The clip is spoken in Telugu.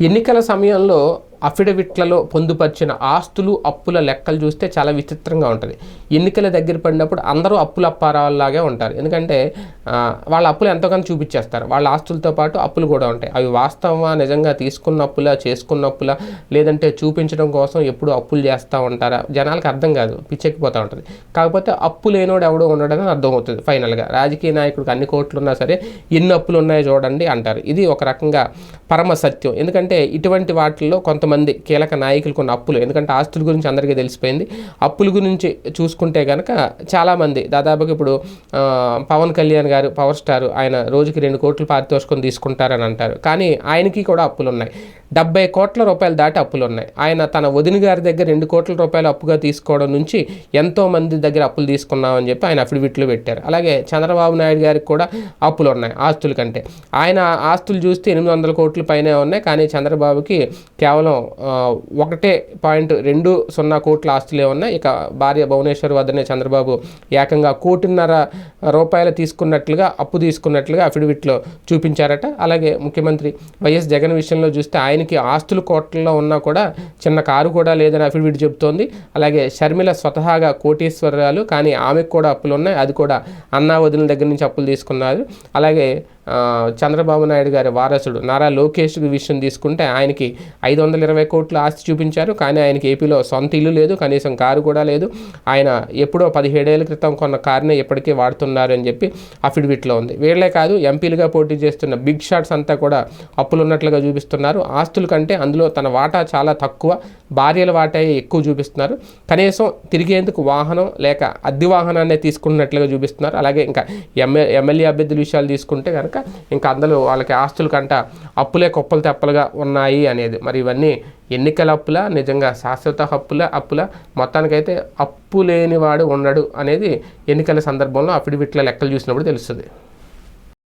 ఎన్నికల సమయంలో అఫిడవిట్లలో పొందుపరిచిన ఆస్తులు అప్పుల లెక్కలు చూస్తే చాలా విచిత్రంగా ఉంటుంది. ఎన్నికల దగ్గర పడినప్పుడు అందరూ అప్పుల అప్పారాలాగే ఉంటారు. ఎందుకంటే వాళ్ళ అప్పులు ఎంతోగానో చూపించేస్తారు. వాళ్ళ ఆస్తులతో పాటు అప్పులు కూడా ఉంటాయి. అవి వాస్తవమా? నిజంగా తీసుకున్న అప్పులా? చేసుకున్న అప్పులా? లేదంటే చూపించడం కోసం ఎప్పుడు అప్పులు చేస్తూ ఉంటారా? జనాలకు అర్థం కాదు. పిచ్చెక్కిపోతూ ఉంటుంది. కాకపోతే అప్పు లేనోడు ఎవడో ఉండడని అర్థమవుతుంది ఫైనల్గా. రాజకీయ నాయకుడికి అన్ని కోట్లు ఉన్నా సరే ఎన్ని అప్పులు ఉన్నాయో చూడండి అంటారు. ఇది ఒక రకంగా పరమ సత్యం. ఎందుకంటే ఇటువంటి వాటిల్లో కొంతమంది కీలక నాయకులు కొన్ని అప్పులు. ఎందుకంటే ఆస్తుల గురించి అందరికీ తెలిసిపోయింది. అప్పుల గురించి చూసుకుంటే కనుక చాలామంది దాదాపుగా ఇప్పుడు పవన్ కళ్యాణ్ గారు పవర్ స్టార్ ఆయన రోజుకి రెండు కోట్లు పారితోషికం తీసుకుంటారని అంటారు. కానీ ఆయనకి కూడా అప్పులు ఉన్నాయి డెబ్బై కోట్ల రూపాయలు దాటి అప్పులు ఉన్నాయి ఆయన తన వదిన గారి దగ్గర రెండు కోట్ల రూపాయలు అప్పుగా తీసుకోవడం నుంచి ఎంతో మంది దగ్గర అప్పులు తీసుకున్నామని చెప్పి ఆయన అఫిడవిట్లు పెట్టారు. అలాగే చంద్రబాబు నాయుడు గారికి కూడా అప్పులు ఉన్నాయి ఆస్తుల కంటే. ఆయన ఆస్తులు చూస్తే ఎనిమిది వందల కోట్ల పైనే ఉన్నాయి. కానీ చంద్రబాబుకి కేవలం ఒకటే పాయింట్ రెండు సున్నా కోట్ల ఆస్తులే ఉన్నాయి. ఇక భార్య భువనేశ్వర్ వద్దనే చంద్రబాబు ఏకంగా కోటిన్నర రూపాయలు తీసుకున్నట్లుగా అప్పు తీసుకున్నట్లుగా అఫిడవిట్లో చూపించారట. అలాగే ముఖ్యమంత్రి వైఎస్ జగన్ విషయంలో చూస్తే ఆయన ఆయనకి ఆస్తులు కోట్లలో ఉన్నా కూడా చిన్న కారు కూడా లేదని అఫిడవిట్ చెబుతోంది. అలాగే షర్మిల స్వతహాగా కోటీశ్వరాలు కానీ ఆమెకు కూడా అప్పులు ఉన్నాయి. అది కూడా అన్నా వదిన దగ్గర నుంచి అప్పులు తీసుకున్నారు. అలాగే చంద్రబాబు నాయుడు గారి వారసుడు నారా లోకేష్ విషయం తీసుకుంటే ఆయనకి ఐదు వందల ఇరవై కోట్ల ఆస్తి చూపించారు. కానీ ఆయనకి ఏపీలో సొంత ఇల్లు లేదు కనీసం కారు కూడా లేదు. ఆయన ఎప్పుడో పదిహేడేళ్ళ క్రితం కొన్న కారునే ఇప్పటికీ వాడుతున్నారు అని చెప్పి అఫిడవిట్లో ఉంది. వీళ్ళే కాదు ఎంపీలుగా పోటీ చేస్తున్న బిగ్ షాట్స్ అంతా కూడా అప్పులు ఉన్నట్లుగా చూపిస్తున్నారు. ఆస్తుల కంటే అందులో తన వాటా చాలా తక్కువ. భార్యల వాటా ఎక్కువ చూపిస్తున్నారు. కనీసం తిరిగేందుకు వాహనం లేక అద్దె వాహనాన్ని తీసుకున్నట్లుగా చూపిస్తున్నారు. అలాగే ఇంకా ఎమ్మె ఎమ్మెల్యే అభ్యర్థుల విషయాలు తీసుకుంటే కనుక ఇంకా అందులో వాళ్ళకి ఆస్తుల కంట అప్పులే కుప్పలు తెప్పలుగా ఉన్నాయి అనేది. మరి ఇవన్నీ ఎన్నికల అప్పుల? నిజంగా శాశ్వత హప్పుల అప్పుల? మొత్తానికైతే అప్పు లేనివాడు ఉండడు అనేది ఎన్నికల సందర్భంలో అఫిడవిట్ల లెక్కలు చూసినప్పుడు తెలుస్తుంది.